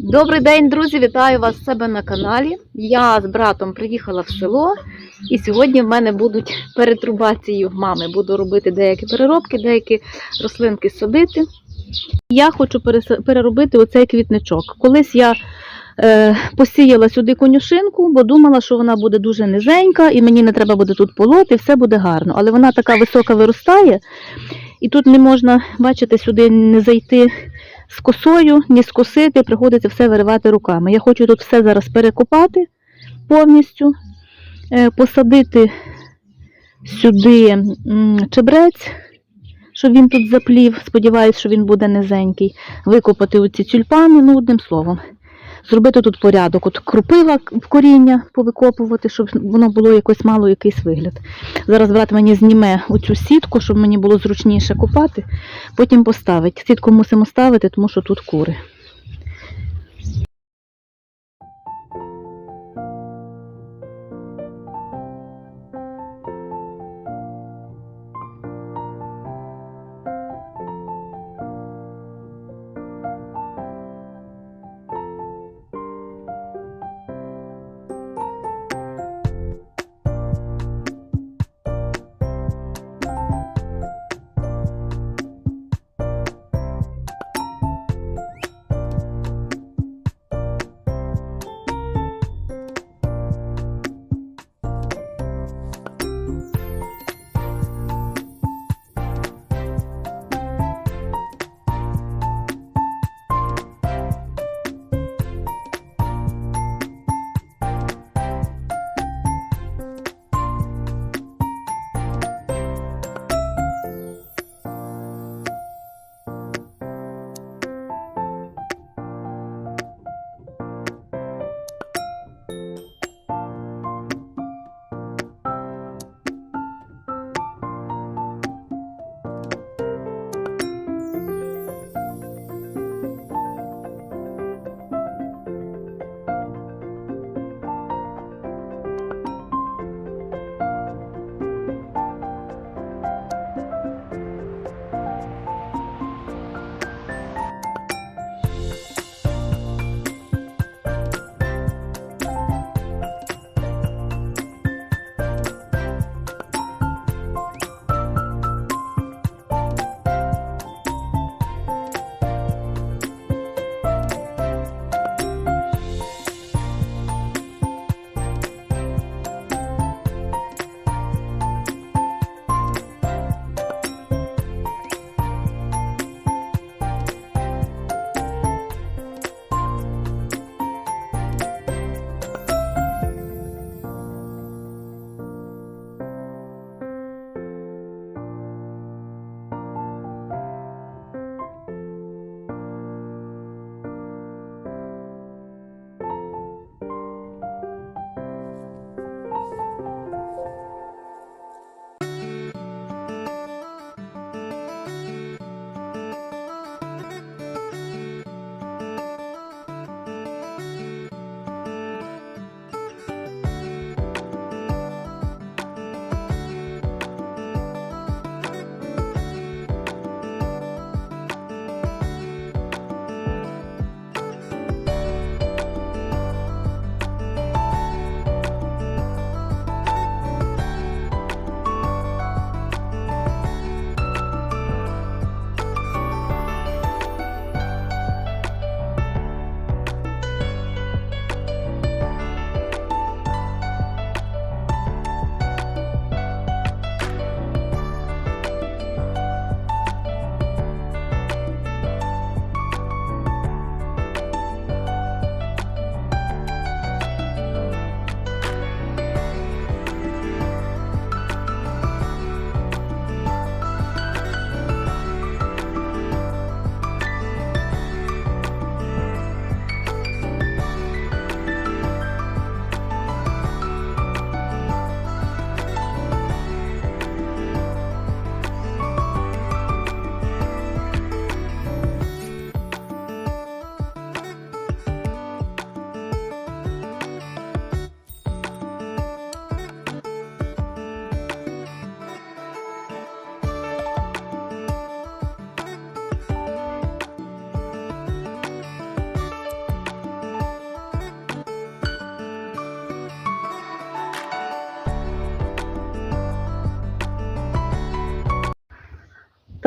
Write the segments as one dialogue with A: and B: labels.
A: Добрий день, друзі! Вітаю вас в себе на каналі. Я з братом приїхала в село, і сьогодні в мене будуть перетрубації в мами. Буду робити деякі переробки, деякі рослинки садити. Я хочу переробити оцей квітничок. Колись я е, посіяла сюди конюшинку, бо думала, що вона буде дуже низенька, і мені не треба буде тут полоти, все буде гарно. Але вона така висока виростає, і тут не можна, бачите, сюди не зайти з косою, ні скосити, приходиться все виривати руками. Я хочу тут все зараз перекопати повністю, е, посадити сюди чебрець, щоб він тут заплів. Сподіваюсь, що він буде низенький. Викопати оці тюльпани, ну, одним словом. Зробити тут порядок, от крупива в коріння повикопувати, щоб воно було якось мало якийсь вигляд. Зараз брат мені зніме оцю сітку, щоб мені було зручніше копати. Потім поставить. Сітку мусимо ставити, тому що тут кури.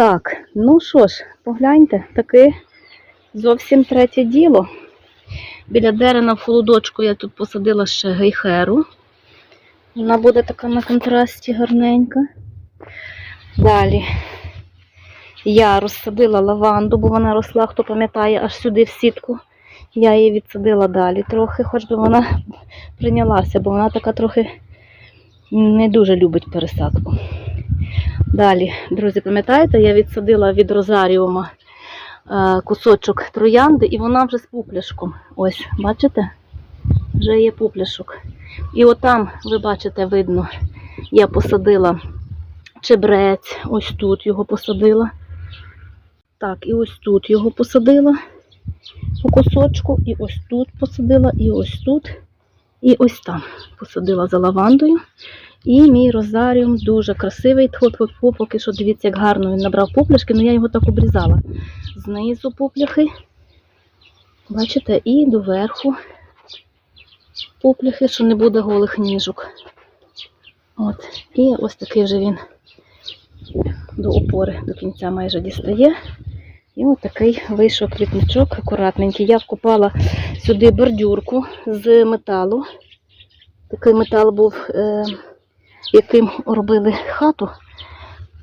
A: Так, ну що ж, погляньте, таке зовсім третє діло. Біля дерена в холодочку я тут посадила ще гейхеру. Вона буде така на контрасті гарненька. Далі я розсадила лаванду, бо вона росла, хто пам'ятає, аж сюди в сітку. Я її відсадила далі трохи, хоч би вона прийнялася, бо вона така трохи не дуже любить пересадку. Далі, друзі, пам'ятаєте, я відсадила від розаріума е, кусочок троянди, і вона вже з пупляшком. Ось, бачите? Вже є пупляшок. І отам, ви бачите, видно, я посадила чебрець, ось тут його посадила. Так, і ось тут його посадила по кусочку, і ось тут посадила, і ось тут, і ось там посадила за лавандою. І мій розаріум дуже красивий. Тьфу-тьфу-тьфу, поки що дивіться, як гарно він набрав пупляшки, але я його так обрізала. Знизу пупляхи. Бачите, і доверху пупляхи, що не буде голих ніжок. От. І ось такий вже він до опори до кінця майже дістає. І от такий вийшов квітничок акуратненький. Я вкопала сюди бордюрку з металу. Такий метал був, е, яким робили хату,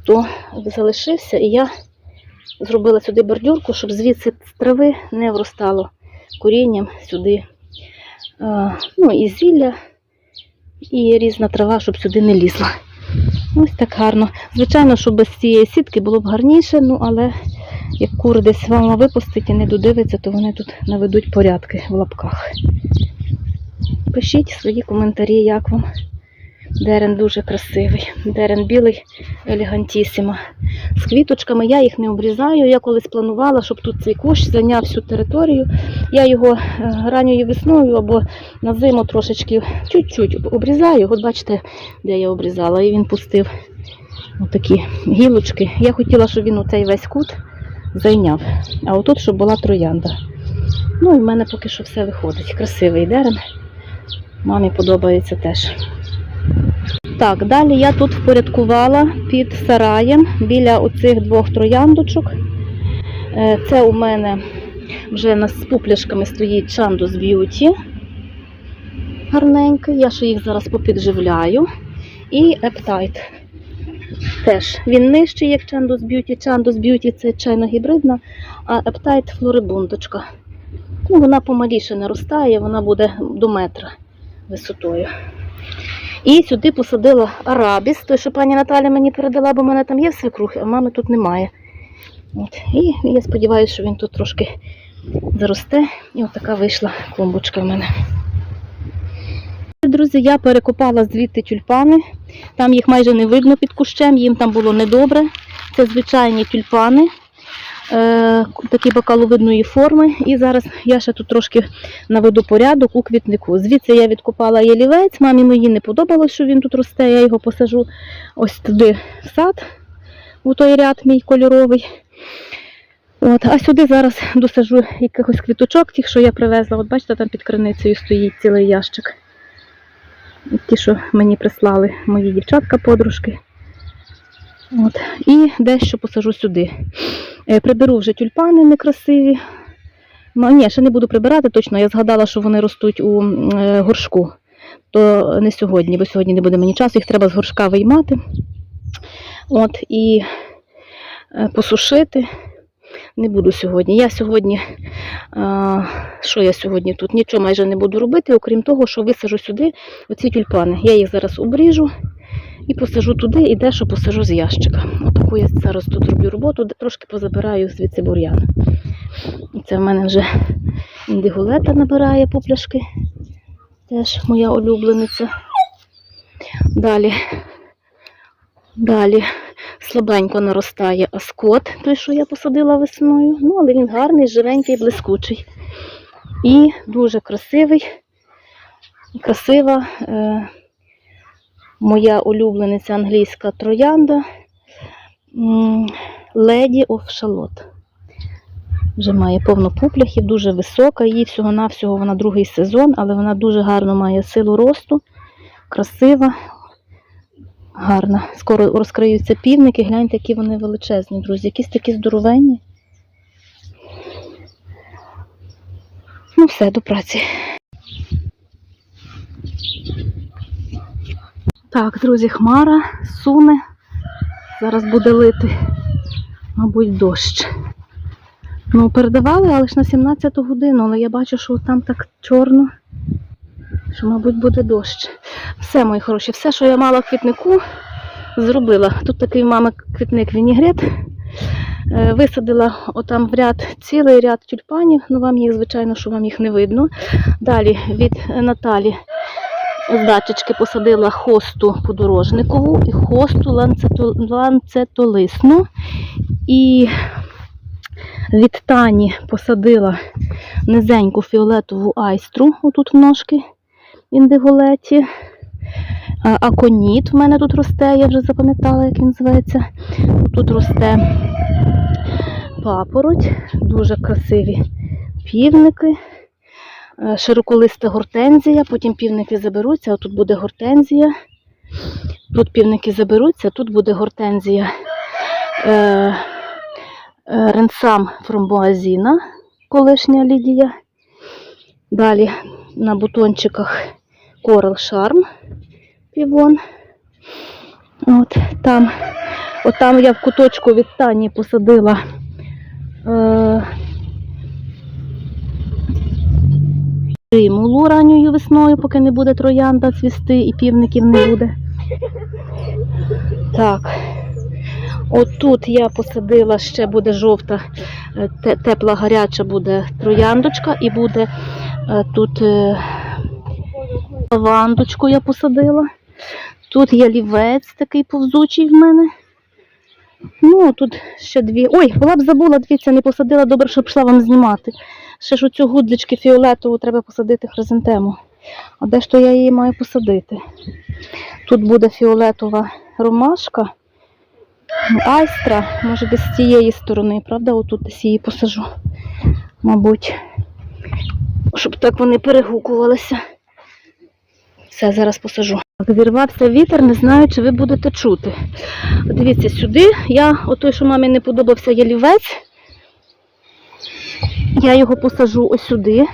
A: то залишився, і я зробила сюди бордюрку, щоб звідси трави не вростало корінням сюди. Ну, і зілля, і різна трава, щоб сюди не лізла. Ось так гарно. Звичайно, що без цієї сітки було б гарніше, ну але як кури десь мама випустить і не додивиться, то вони тут наведуть порядки в лапках. Пишіть свої коментарі, як вам. Дерен дуже красивий. Дерен білий, елегантісіма. З квіточками я їх не обрізаю. Я колись планувала, щоб тут цей кущ зайняв всю територію. Я його е, ранньою весною або на зиму трошечки чуть-чуть обрізаю. От бачите, де я обрізала, і він пустив отакі гілочки. Я хотіла, щоб він оцей весь кут зайняв. А отут, щоб була троянда. Ну і в мене поки що все виходить. Красивий дерен. Мамі подобається теж. Так, далі я тут впорядкувала під сараєм біля оцих двох трояндочок. Е, Це у мене вже з пупляшками стоїть Чандус Б'юті. Гарненький. Я ще їх зараз попідживляю. І Ептайт. Теж він нижчий, як Чандус Б'юті. Чандус Б'юті це чайно гібридна, а Ептайт флорибундочка. Ну, вона помаліше наростає, вона буде до метра висотою. І сюди посадила арабіс, той, що пані Наталя мені передала, бо в мене там є свекрухи, а мами тут немає. От. І я сподіваюся, що він тут трошки заросте. І от така вийшла клумбочка в мене. Друзі, я перекопала звідти тюльпани. Там їх майже не видно під кущем, їм там було недобре. Це звичайні тюльпани, такі бокаловидної форми. І зараз я ще тут трошки наведу порядок у квітнику. Звідси я відкопала ялівець, мамі моїй не подобалось, що він тут росте, я його посажу ось туди в сад, у той ряд мій кольоровий. От, а сюди зараз досажу якихось квіточок, тих, що я привезла. От бачите, там під криницею стоїть цілий ящик. Ті, що мені прислали мої дівчатка-подружки. От. І дещо посажу сюди. Е, Приберу вже тюльпани некрасиві. Ні, ще не буду прибирати точно. Я згадала, що вони ростуть у е, горшку. То не сьогодні, бо сьогодні не буде мені часу, їх треба з горшка виймати. От, і е, посушити. Не буду сьогодні. Я сьогодні, а, що я сьогодні тут? Нічого майже не буду робити, окрім того, що висажу сюди оці тюльпани. Я їх зараз обріжу і посажу туди, і дещо посажу з ящика. Отаку я зараз тут роблю роботу, де трошки позабираю звідси бур'ян. Це в мене вже індигулета набирає попляшки. Теж моя улюблениця. Далі. Далі слабенько наростає аскот, той, що я посадила весною. Ну, але він гарний, живенький, блискучий. І дуже красивий, красива е, моя улюблениця англійська троянда of Shalott. Вже має повно пупляхів, дуже висока. Їй всього-навсього вона другий сезон, але вона дуже гарно має силу росту, красива, Гарно. Скоро розкриються півники. Гляньте, які вони величезні, друзі. Якісь такі здоровенні. Ну, все, до праці. Так, друзі, хмара суне. Зараз буде лити, мабуть, дощ. Ну, передавали, але ж на 17 годину, але я бачу, що там так чорно, що, мабуть, буде дощ. Все, мої хороші, все, що я мала в квітнику, зробила. Тут такий мами квітник вінігрет. Е, Висадила отам в ряд цілий ряд тюльпанів. Ну, вам їх, звичайно, що вам їх не видно. Далі від Наталі з дачечки посадила хосту подорожникову і хосту ланцетолисну. І від Тані посадила низеньку фіолетову айстру, отут в ножки індиголеті. Аконіт в мене тут росте, я вже запам'ятала, як він зветься. Тут росте папороть, дуже красиві півники. Е, Широколиста гортензія, потім півники заберуться, а тут буде гортензія. Тут півники заберуться, тут буде гортензія е, е, ренсам фромбоазіна, колишня Лідія. Далі на бутончиках Coral Charm півон. От там, от там я в куточку від Тані посадила примулу ранньою весною, поки не буде троянда цвісти і півників не буде. Так. Отут я посадила, ще буде жовта, е, тепла гаряча буде трояндочка і буде е, тут е, лавандочку я посадила. Тут є лівець такий повзучий в мене. Ну, тут ще дві. Ой, була б забула, дивіться, не посадила, добре, що пішла вам знімати. Ще ж оцю гудлички фіолетову треба посадити хризантему. А де ж то я її маю посадити? Тут буде фіолетова ромашка. Ну, Айстра, може десь з цієї сторони, правда? Отут десь її посажу. Мабуть. Щоб так вони перегукувалися. Все, зараз посажу. Так, Зірвався вітер, не знаю, чи ви будете чути. Дивіться, сюди я, отой, що мамі не подобався ялівець, я його посажу ось сюди.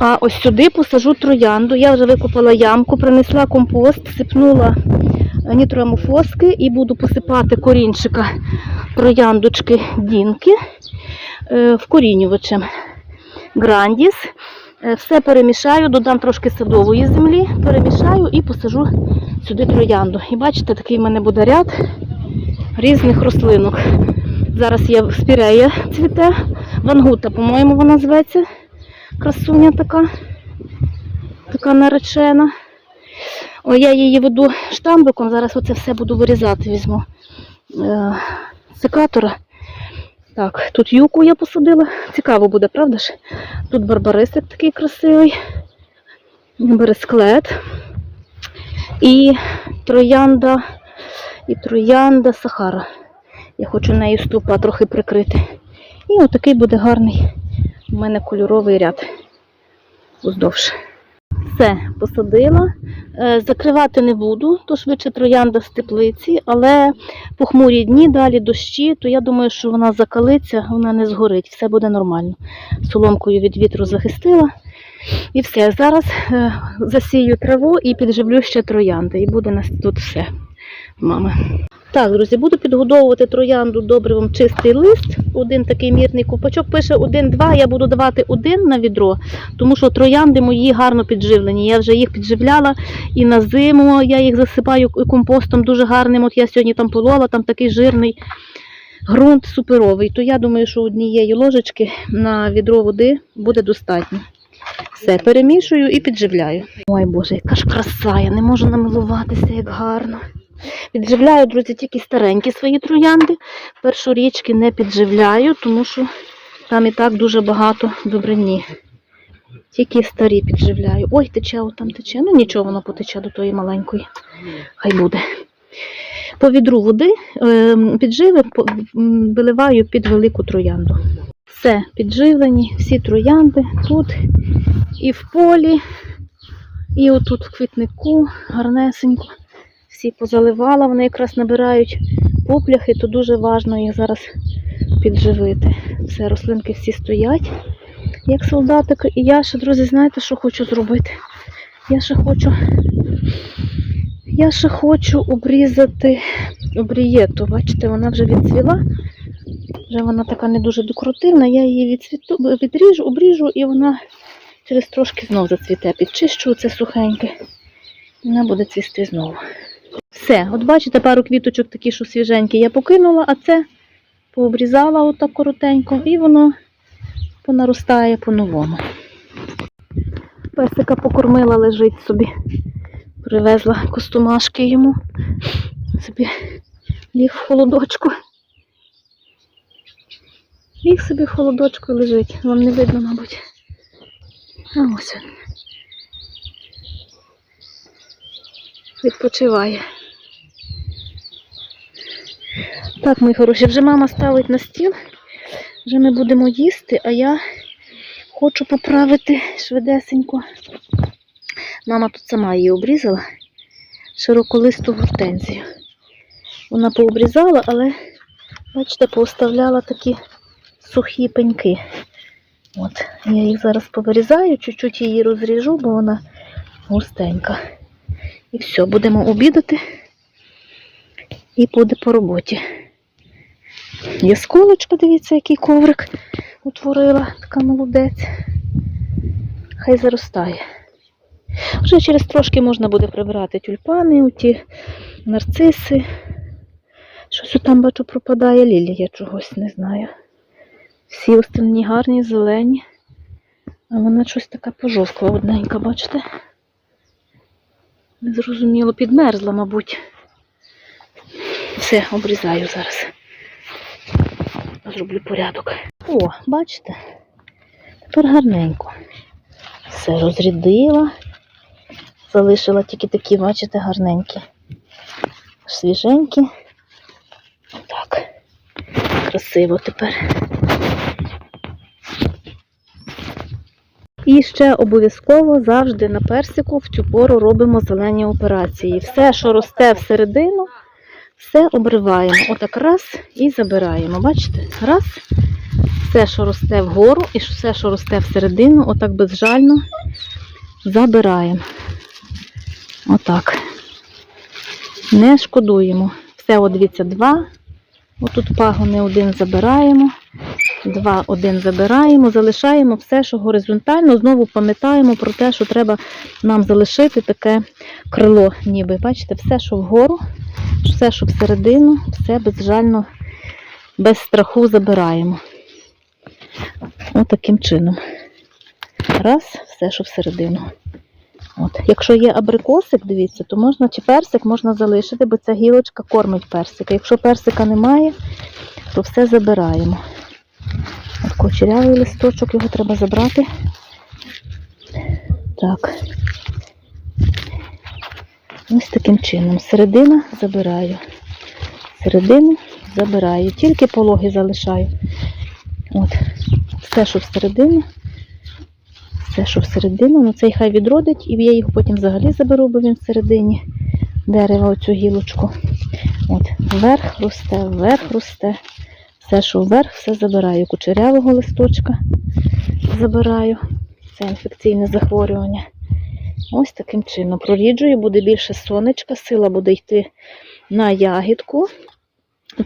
A: А ось сюди посажу троянду. Я вже викопала ямку, принесла компост, сипнула нітроамофоски і буду посипати корінчика трояндочки Дінки е, вкорінювачем Грандіс. Е, Все перемішаю, додам трошки садової землі, перемішаю і посажу сюди троянду. І бачите, такий в мене буде ряд різних рослинок. Зараз є спірея цвіте, вангута, по-моєму, вона зветься. Красуня така, така наречена. О, я її веду штамбиком, зараз оце все буду вирізати, візьму е, секатора. Так, тут юку я посадила. Цікаво буде, правда ж? Тут барбарисик такий красивий, бересклет. І троянда, і троянда Сахара. Я хочу нею ступа трохи прикрити. І отакий буде гарний у мене кольоровий ряд уздовж. Все, посадила. Е, Закривати не буду, то швидше троянда з теплиці, але похмурі дні, далі дощі, то я думаю, що вона закалиться, вона не згорить, все буде нормально. Соломкою від вітру захистила. І все. Зараз е, засію траву і підживлю ще троянди. І буде у нас тут все. Мама. Так, друзі, буду підгодовувати троянду добривом чистий лист. Один такий мірний купачок пише 1-2, я буду давати один на відро, тому що троянди мої гарно підживлені. Я вже їх підживляла і на зиму я їх засипаю компостом дуже гарним. От я сьогодні там полола, там такий жирний ґрунт суперовий. То я думаю, що однієї ложечки на відро води буде достатньо. Все, перемішую і підживляю. Ой Боже, яка ж краса, я не можу намилуватися, як гарно. Підживляю, друзі, тільки старенькі свої троянди. Першорічки не підживляю, тому що там і так дуже багато добрині. Тільки старі підживляю. Ой, тече, от там тече. Ну нічого, воно потече до тої маленької. Хай буде. По відру води е, підживи виливаю під велику троянду. Все, підживлені, всі троянди тут і в полі, і отут в квітнику, гарнесенько. Всі позаливала, вони якраз набирають попляхи, то дуже важливо їх зараз підживити. Все, рослинки всі стоять, як солдатики. І я ще, друзі, знаєте, що хочу зробити? Я ще хочу. Я ще хочу обрізати обрієту. Бачите, вона вже відцвіла. Вже вона така не дуже декоративна. Я її відцвіту, відріжу, обріжу і вона через трошки знов зацвіте. Підчищу це сухеньке. Вона буде цвісти знову. Все, от бачите, пару квіточок такі, що свіженькі, я покинула, а це пообрізала отак коротенько, і воно понаростає по-новому. Песика покормила, лежить собі. Привезла костомашки йому. Собі ліг в холодочку. Ліг собі в холодочку лежить. Вам не видно, мабуть. А ось він. Відпочиває. Так, мої хороші, вже мама ставить на стіл. Вже ми будемо їсти, а я хочу поправити швидесенько. Мама тут сама її обрізала широколисту гортензію. Вона пообрізала, але, бачите, пооставляла такі сухі пеньки. От, я їх зараз повирізаю, чуть-чуть її розріжу, бо вона густенька. І все, будемо обідати і буде по роботі. Ясколочка, дивіться, який коврик утворила, така молодець. Хай заростає. Вже через трошки можна буде прибрати тюльпани, оті нарциси. Щось там бачу пропадає лілія чогось, не знаю. Всі остальні гарні, зелені. А вона щось така пожовкла одненька, бачите? Незрозуміло, підмерзла, мабуть. Все, обрізаю зараз. Зроблю порядок. О, бачите? Тепер гарненько. Все розрядила. Залишила тільки такі, бачите, гарненькі. Свіженькі. Отак. Красиво тепер. І ще обов'язково завжди на персику в цю пору робимо зелені операції. Все, що росте всередину, все обриваємо. Отак раз і забираємо. Бачите? Раз. Все, що росте вгору, і все, що росте всередину, отак безжально забираємо. Отак. Не шкодуємо. Все, от дивіться, два. Отут пагони один забираємо. Два, один забираємо, залишаємо все, що горизонтально. Знову пам'ятаємо про те, що треба нам залишити таке крило, ніби. Бачите, все, що вгору, все, що всередину, все безжально, без страху забираємо. Ось таким чином. Раз, все, що всередину. От. Якщо є абрикосик, дивіться, то можна чи персик можна залишити, бо ця гілочка кормить персика. Якщо персика немає, то все забираємо. От кучерявий листочок, його треба забрати. Так. Ось таким чином. Середина забираю. Середину забираю. Тільки пологи залишаю. От. Все, що всередину. Все, що всередину, ну цей хай відродить, і я його потім взагалі заберу, бо він всередині дерева, оцю гілочку. От, вверх росте, вверх росте. Все, що вверх, все забираю. Кучерявого листочка забираю. Це інфекційне захворювання. Ось таким чином. Проріджую, буде більше сонечка, сила буде йти на ягідку.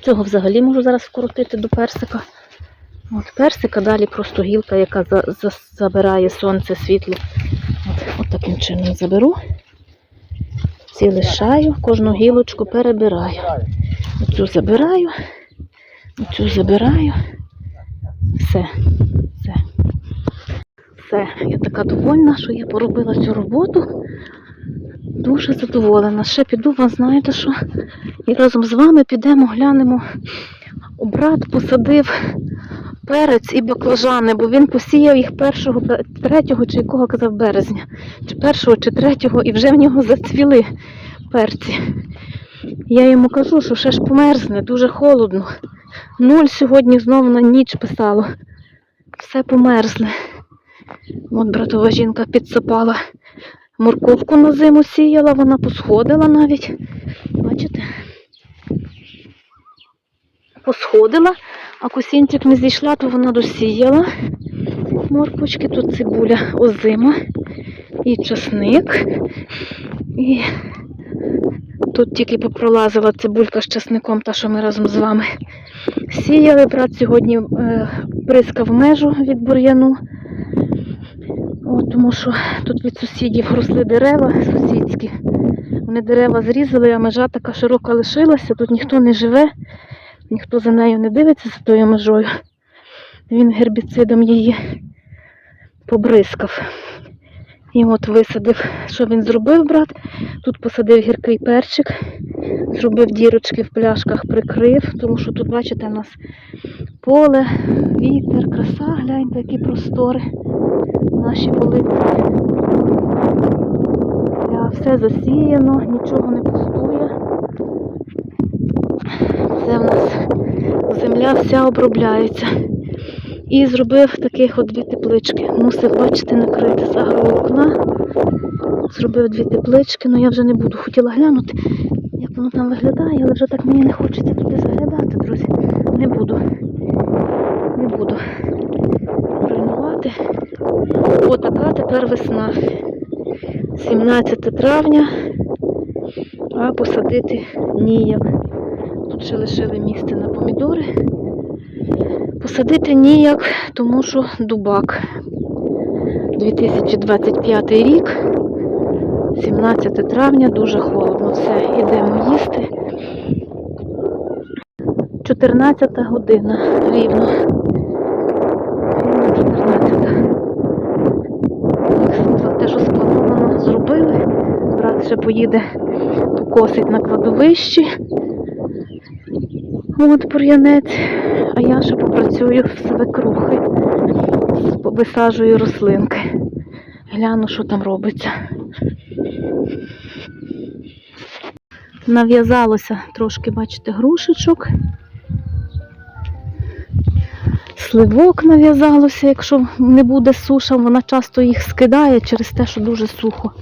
A: Цього взагалі можу зараз вкрутити до персика. От персика, далі просто гілка, яка за, за, забирає сонце, світло. От, от таким чином заберу. Ці лишаю, кожну гілочку перебираю. Оцю забираю, оцю забираю. Все, все. Все, я така довольна, що я поробила цю роботу. Дуже задоволена. Ще піду, ви знаєте що? І разом з вами підемо, глянемо. Брат посадив перець і баклажани, бо він посіяв їх першого, третього чи якого казав березня, чи першого, чи третього, і вже в нього зацвіли перці. Я йому кажу, що ще ж померзне, дуже холодно. Нуль сьогодні знову на ніч писало. Все померзне. От братова жінка підсипала Морковку на зиму сіяла, вона посходила навіть. Бачите? Посходила, а косінчик не зійшла, то вона досіяла. Морквочки, тут цибуля озима і часник. І тут тільки попролазила цибулька з часником, та що ми разом з вами сіяли. Брат сьогодні е, прискав межу від бур'яну. Тому що тут від сусідів росли дерева сусідські. Вони дерева зрізали, а межа така широка лишилася, тут ніхто не живе, ніхто за нею не дивиться за тою межою. Він гербіцидом її побризкав. І от висадив, що він зробив, брат. Тут посадив гіркий перчик, зробив дірочки в пляшках, прикрив, тому що тут, бачите, у нас поле, вітер, краса, гляньте, які простори наші вулиці. Е, Все засіяно, нічого не пустує. Це в нас земля вся обробляється. І зробив таких от дві теплички. Мусив, бачите, накрити з агроволокна. Зробив дві теплички, але я вже не буду. Хотіла глянути, як воно там виглядає, але вже так мені не хочеться туди заглядати, друзі. Не буду. Не буду руйнувати. Отака тепер весна. 17 травня, а посадити ніяк. Тут ще лишили місце на помідори. Посадити ніяк, тому що дубак. 2025 рік, 17 травня, дуже холодно. Все, йдемо їсти. 14 година рівно. Рівно 14. Так, Те, що сплановано, зробили. Брат ще поїде покосить на кладовищі. От бур'янець. А я ще попрацюю в свекрухи. Висаджую рослинки. Гляну, що там робиться. Нав'язалося трошки, бачите, грушечок. Сливок нав'язалося, якщо не буде суша, вона часто їх скидає через те, що дуже сухо.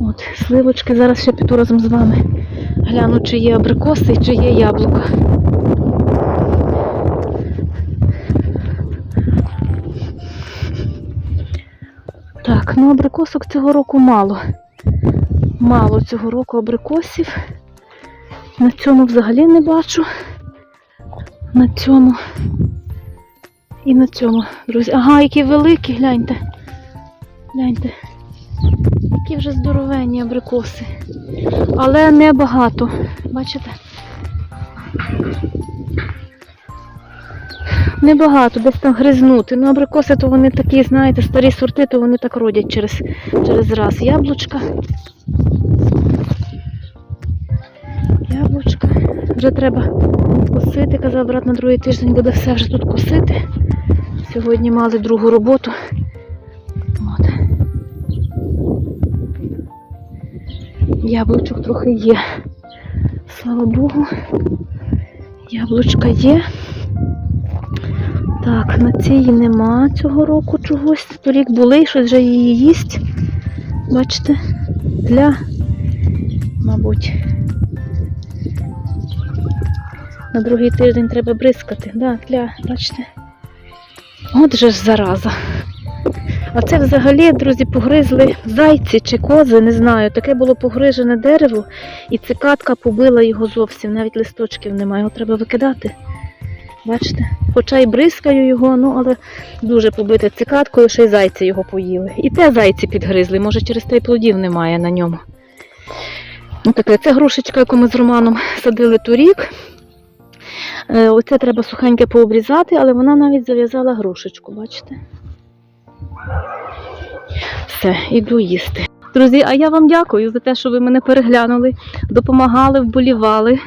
A: От, сливочки, зараз ще піду разом з вами. Гляну, чи є абрикоси, чи є яблука. Так, ну абрикосок цього року мало. Мало цього року абрикосів. На цьому взагалі не бачу. На цьому. І на цьому, друзі. Ага, які великі, гляньте. Гляньте. Які вже здоровенні абрикоси. Але не багато. Бачите? Небагато, десь там гризнути. Ну, абрикоси то вони такі, знаєте, старі сорти, то вони так родять через, через раз. Яблучка. Яблучка. Вже треба косити. Казав, брат, на другий тиждень буде все вже тут косити. Сьогодні мали другу роботу. От. Яблучок трохи є. Слава Богу. Яблучка є. Так, на цій нема цього року чогось. Торік були, щось вже її їсть. Бачите? Для, мабуть. На другий тиждень треба бризкати. Да, для, бачите. От же ж зараза. А це взагалі, друзі, погризли зайці чи кози, не знаю. Таке було погрижене дерево, і цикатка побила його зовсім, навіть листочків немає, його треба викидати. Бачите? Хоча й бризкаю його, ну але дуже побите цикаткою, ще й зайці його поїли. І те зайці підгризли, може через те й плодів немає на ньому. Ну, таке, це грушечка, яку ми з Романом садили торік. Е, Оце треба сухеньке пообрізати, але вона навіть зав'язала грушечку, бачите? Все, іду їсти. Друзі, а я вам дякую за те, що ви мене переглянули, допомагали, вболівали.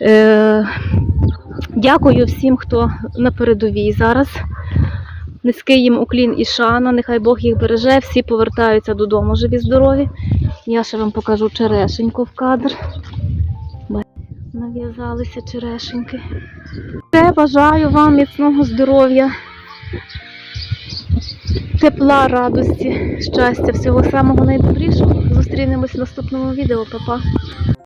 A: Е, дякую всім, хто на передовій зараз. Низький їм уклін і шана, нехай Бог їх береже, всі повертаються додому живі, здорові. Я ще вам покажу черешеньку в кадр. Нав'язалися черешеньки. Все, бажаю вам міцного здоров'я. тепла, радості, щастя, всього самого найдобрішого. Зустрінемось в наступному відео, Па-па.